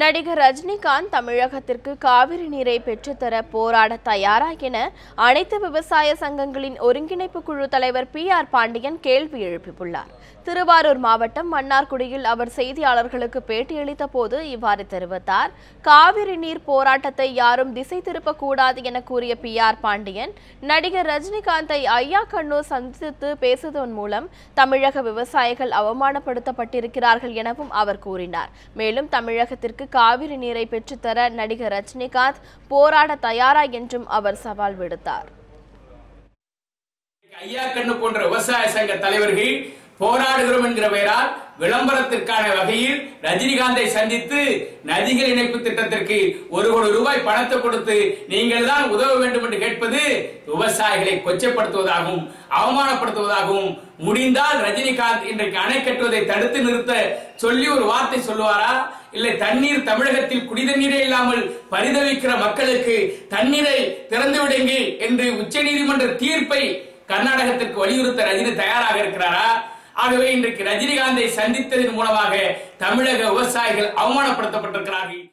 நடிகர் ரஜினிகாந்த் தமிழகத்திற்கு காவிரி நீரை பெற்றுத்தர போராட தயாரா என அனைத்து விவசாய சங்கங்களின் ஒருங்கிணைப்பு குழு தலைவர் பி ஆர் பாண்டியன் கேள்வி எழுப்பியுள்ளார். திருவாரூர் மாவட்டம் மன்னார்குடியில் அவர் செய்தியாளர்களுக்கு பேட்டியளித்த போது இவ்வாறு தெரிவித்தார். காவிரி நீர் போராட்டத்தை யாரும் திசை திருப்பக்கூடாது என கூறிய பி ஆர் பாண்டியன் நடிகர் ரஜினிகாந்தை ஐயா கண்ணூர் சந்தித்து பேசுவதன் மூலம் தமிழக விவசாயிகள் அவமானப்படுத்தப்பட்டிருக்கிறார்கள் எனவும் அவர் கூறினார். மேலும் தமிழகத்திற்கு மக்களுக்கு காவிரி நீரை பெற்றுத்தர நடிகர் ரஜினிகாந்த் போராட தயாரா என்றும் அவர் சவால் விடுத்தார். ஐயா கண்ணு போன்ற விவசாய சங்க தலைவர்கள் போராடுகிறோம் என்கிற பெயரால் விளம்பரத்திற்கான வகையில் ரஜினிகாந்தை சந்தித்து நதிகள் இணைப்பு திட்டத்திற்கு ஒரு கோடி ரூபாய் பணத்தை கொடுத்து நீங்கள் தான் உதவ வேண்டும் என்று கேட்பது விவசாயிகளை கொச்சப்படுத்துவதாகவும் அவமானப்படுத்துவதாகவும் முடிந்தால் ரஜினிகாந்த் இன்றைக்கு அணை கட்டுவதை தடுத்து நிறுத்த சொல்லி ஒரு வார்த்தை சொல்லுவாரா? இல்லை தண்ணீர் தமிழகத்தில் குடிதண்ணீரே இல்லாமல் பரிதவிக்கிற மக்களுக்கு தண்ணீரை திறந்து விடுங்க என்று உச்சநீதிமன்ற தீர்ப்பை கர்நாடகத்திற்கு வலியுறுத்த ரஜினி தயாராக இருக்கிறாரா? ஆகவே இன்றைக்கு ரஜினிகாந்தை சந்தித்ததன் மூலமாக தமிழக விவசாயிகள் அவமானப்படுத்தப்பட்டிருக்கிறார்கள்.